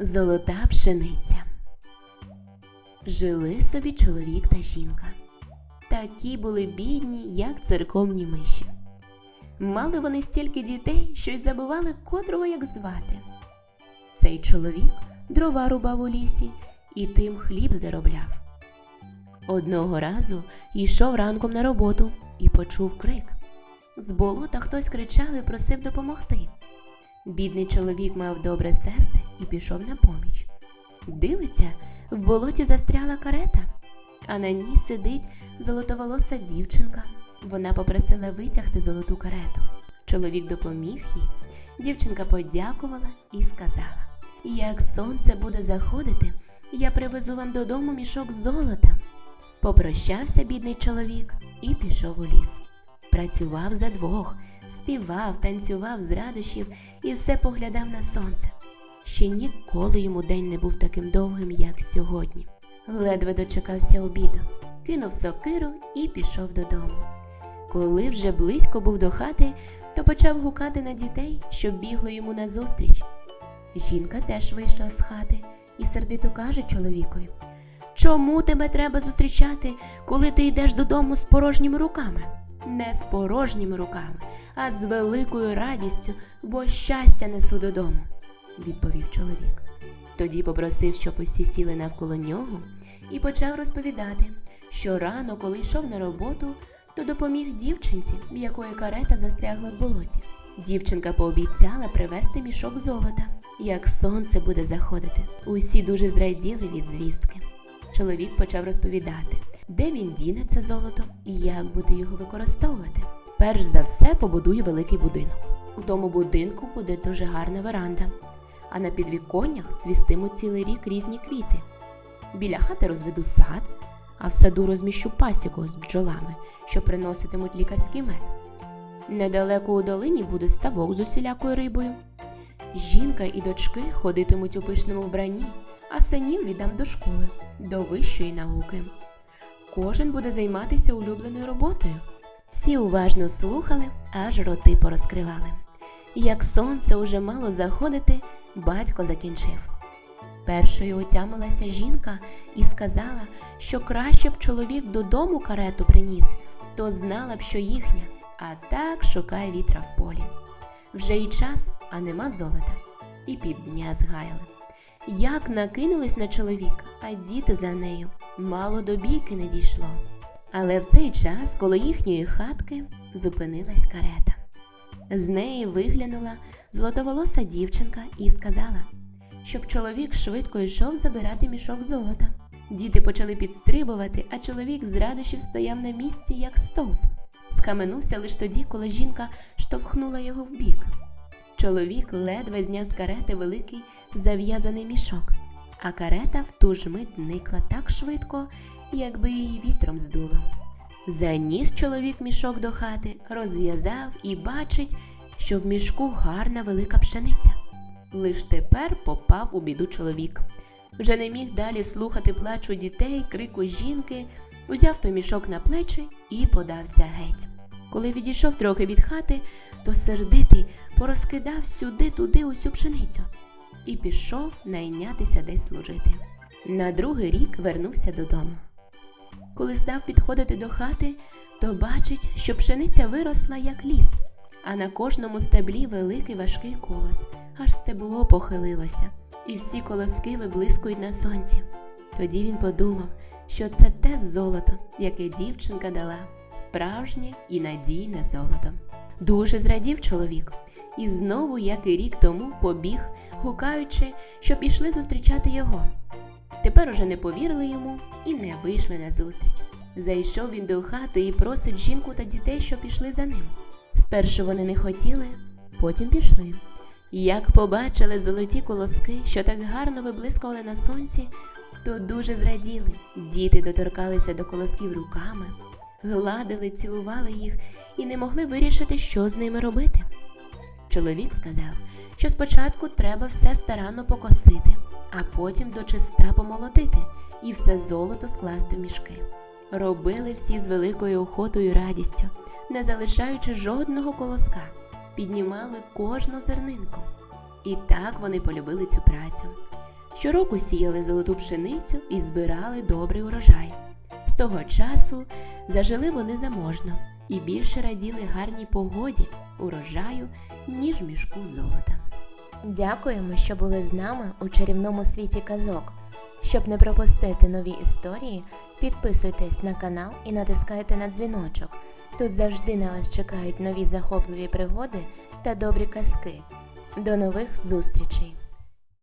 Золота пшениця. Жили собі чоловік та жінка. Такі були бідні, як церковні миші. Мали вони стільки дітей, що й забували котрого як звати. Цей чоловік дрова рубав у лісі і тим хліб заробляв. Одного разу йшов ранком на роботу і почув крик. З болота хтось кричав і просив допомогти. Бідний чоловік мав добре серце і пішов на поміч. Дивиться, в болоті застряла карета, а на ній сидить золотоволоса дівчинка. Вона попросила витягти золоту карету. Чоловік допоміг їй. Дівчинка подякувала і сказала: Як сонце буде заходити, я привезу вам додому мішок золота. Попрощався бідний чоловік і пішов у ліс. Працював за двох, співав, танцював з радощів і все поглядав на сонце. Ще ніколи йому день не був таким довгим, як сьогодні. Ледве дочекався обіду, кинув сокиру і пішов додому. Коли вже близько був до хати, то почав гукати на дітей, щоб бігли йому назустріч. Жінка теж вийшла з хати і сердито каже чоловікові: Чому тебе треба зустрічати, коли ти йдеш додому з порожніми руками? Не з порожніми руками, а з великою радістю, бо щастя несу додому, відповів чоловік. Тоді попросив, щоб усі сіли навколо нього, і почав розповідати, що рано, коли йшов на роботу, то допоміг дівчинці, в якої карета застрягла в болоті. Дівчинка пообіцяла привезти мішок золота, як сонце буде заходити. Усі дуже зраділи від звістки. Чоловік почав розповідати, де він діне це золото і як буде його використовувати. Перш за все побудує великий будинок. У тому будинку буде дуже гарна веранда, а на підвіконнях цвістимуть цілий рік різні квіти. Біля хати розведу сад, а в саду розміщу пасіку з бджолами, що приноситимуть лікарський мед. Недалеко у долині буде ставок з усілякою рибою. Жінка і дочки ходитимуть у пишному вбранні, а синів віддам до школи, до вищої науки. Кожен буде займатися улюбленою роботою. Всі уважно слухали, аж роти порозкривали. Як сонце уже мало заходити, батько закінчив. Першою отямилася жінка і сказала, що краще б чоловік додому карету приніс, то знала б, що їхня, а так шукає вітра в полі. Вже й час, а нема золота, і півдня згаяли. Як накинулись на чоловіка, а діти за нею, мало до бійки не дійшло. Але в цей час, коло їхньої хатки, зупинилась карета. З неї виглянула золотоволоса дівчинка і сказала, щоб чоловік швидко йшов забирати мішок золота. Діти почали підстрибувати, а чоловік з радощів стояв на місці, як стовп. Схаменувся лише тоді, коли жінка штовхнула його вбік. Чоловік ледве зняв з карети великий зав'язаний мішок, а карета в ту ж мить зникла так швидко, якби її вітром здуло. Заніс чоловік мішок до хати, розв'язав і бачить, що в мішку гарна велика пшениця. Лиш тепер попав у біду чоловік. Вже не міг далі слухати плачу дітей, крику жінки, узяв той мішок на плечі і подався геть. Коли відійшов трохи від хати, то сердитий порозкидав сюди-туди усю пшеницю і пішов найнятися десь служити. На другий рік вернувся додому. Коли став підходити до хати, то бачить, що пшениця виросла, як ліс, а на кожному стеблі великий важкий колос, аж стебло похилилося, і всі колоски виблискують на сонці. Тоді він подумав, що це те золото, яке дівчинка дала, справжнє і надійне золото. Дуже зрадів чоловік, і знову, як і рік тому, побіг, гукаючи, що пішли зустрічати його. Тепер уже не повірили йому і не вийшли на зустріч. Зайшов він до хати і просить жінку та дітей, що пішли за ним. Спершу вони не хотіли, потім пішли. Як побачили золоті колоски, що так гарно виблискували на сонці, то дуже зраділи. Діти доторкалися до колосків руками, гладили, цілували їх і не могли вирішити, що з ними робити. Чоловік сказав, що спочатку треба все старанно покосити, а потім дочиста помолотити і все золото скласти в мішки. Робили всі з великою охотою і радістю, не залишаючи жодного колоска, піднімали кожну зернинку. І так вони полюбили цю працю. Щороку сіяли золоту пшеницю і збирали добрий урожай. З того часу зажили вони заможно і більше раділи гарній погоді, урожаю, ніж мішку золота. Дякуємо, що були з нами у чарівному світі казок. Щоб не пропустити нові історії, підписуйтесь на канал і натискайте на дзвіночок. Тут завжди на вас чекають нові захопливі пригоди та добрі казки. До нових зустрічей!